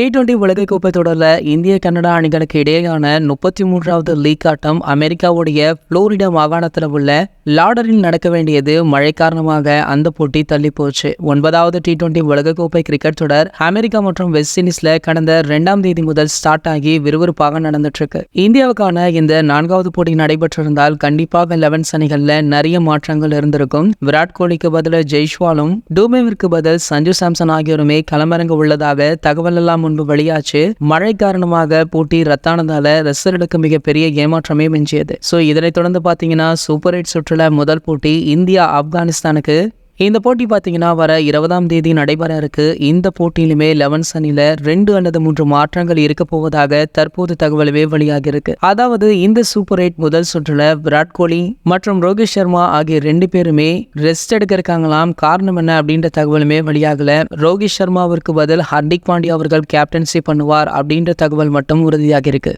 D twenty உலகக்கோப்பை தொடரில் இந்திய கனடா அணிகளுக்கு இடையேயான முப்பத்தி மூன்றாவது லீக் ஆட்டம் அமெரிக்காவுடைய புளோரிடா மாகாணத்தில் உள்ள லாடரில் நடக்க வேண்டியது மழை காரணமாக அந்த போட்டி தள்ளி போச்சு ஒன்பதாவது டி டுவெண்டி உலகக்கோப்பை கிரிக்கெட் தொடர் அமெரிக்கா மற்றும் வெஸ்ட் இண்டீஸ்ல கடந்த ரெண்டாம் தேதி முதல் ஸ்டார்ட் ஆகி விறுவிறுப்பாக நடந்துட்டு இருக்கு இந்தியாவுக்கான இந்த நான்காவது போட்டி நடைபெற்றிருந்தால் கண்டிப்பாக லெவன்ஸ் அணிகளில் நிறைய மாற்றங்கள் இருந்திருக்கும். விராட் கோலிக்கு பதில் ஜெய்ஷ்வாலும் டூமேவிற்கு பதில் சஞ்சு சாம்சன் ஆகியோருமே களமிறங்க உள்ளதாக தகவல் எல்லாம் முன்பு வெளியாச்சு. மழை காரணமாக போட்டி ரத்தானதால ரசிகர்களுக்கு மிகப்பெரிய ஏமாற்றமே மிஞ்சியது. ஸோ இதனைத் தொடர்ந்து பார்த்தீங்கன்னா சூப்பர் எயிட் சுற்றுல முதல் போட்டி இந்தியா ஆப்கானிஸ்தானுக்கு இந்த போட்டி பார்த்தீங்கன்னா வர இருபதாம் தேதி நடைபெற இருக்கு. இந்த போட்டியிலுமே லெவன்ஸ் அணில ரெண்டு அல்லது மூன்று மாற்றங்கள் இருக்க போவதாக தற்போது தகவலுமே வெளியாகி இருக்கு. அதாவது இந்த சூப்பர் எயிட் முதல் சுற்றுல விராட் கோலி மற்றும் ரோஹித் சர்மா ஆகிய ரெண்டு பேருமே ரெஸ்ட் எடுக்க இருக்காங்களாம். காரணம் என்ன அப்படின்ற தகவலுமே வெளியாகல. ரோஹித் சர்மாவிற்கு பதில் ஹர்திக் பாண்டியா அவர்கள் கேப்டன்சி பண்ணுவார் அப்படின்ற தகவல் மட்டும் உறுதியாக இருக்கு.